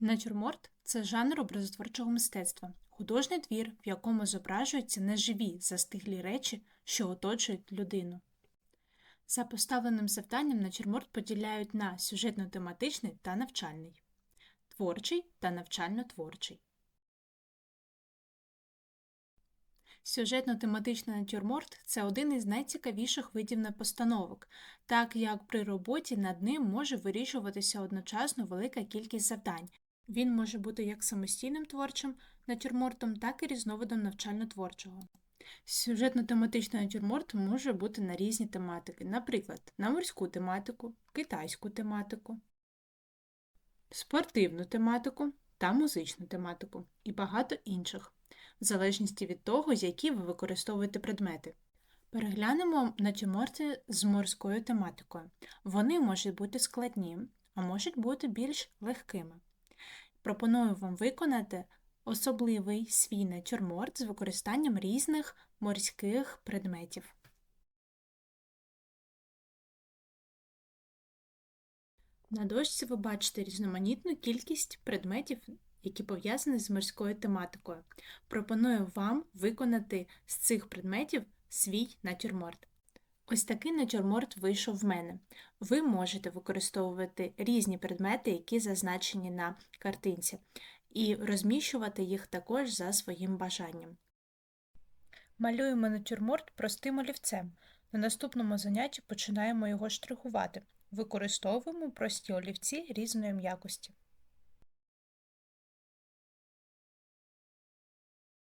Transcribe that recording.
Натюрморт це жанр образотворчого мистецтва, художній твір, в якому зображуються неживі застиглі речі, що оточують людину. За поставленим завданням натюрморт поділяють на сюжетно-тематичний та навчальний, творчий та навчально-творчий. Сюжетно-тематичний натюрморт це один із найцікавіших видів непостановок, так як при роботі над ним може вирішуватися одночасно велика кількість завдань. Він може бути як самостійним творчим натюрмортом, так і різновидом навчально-творчого. Сюжетно-тематичний натюрморт може бути на різні тематики, наприклад, на морську тематику, китайську тематику, спортивну тематику та музичну тематику і багато інших, в залежності від того, які ви використовуєте предмети. Переглянемо натюрморти з морською тематикою. Вони можуть бути складні, а можуть бути більш легкими. Пропоную вам виконати особливий свій натюрморт з використанням різних морських предметів. На дошці ви бачите різноманітну кількість предметів, які пов'язані з морською тематикою. Пропоную вам виконати з цих предметів свій натюрморт. Ось такий натюрморт вийшов в мене. Ви можете використовувати різні предмети, які зазначені на картинці, і розміщувати їх також за своїм бажанням. Малюємо натюрморт простим олівцем. На наступному занятті починаємо його штрихувати. Використовуємо прості олівці різної м'якості.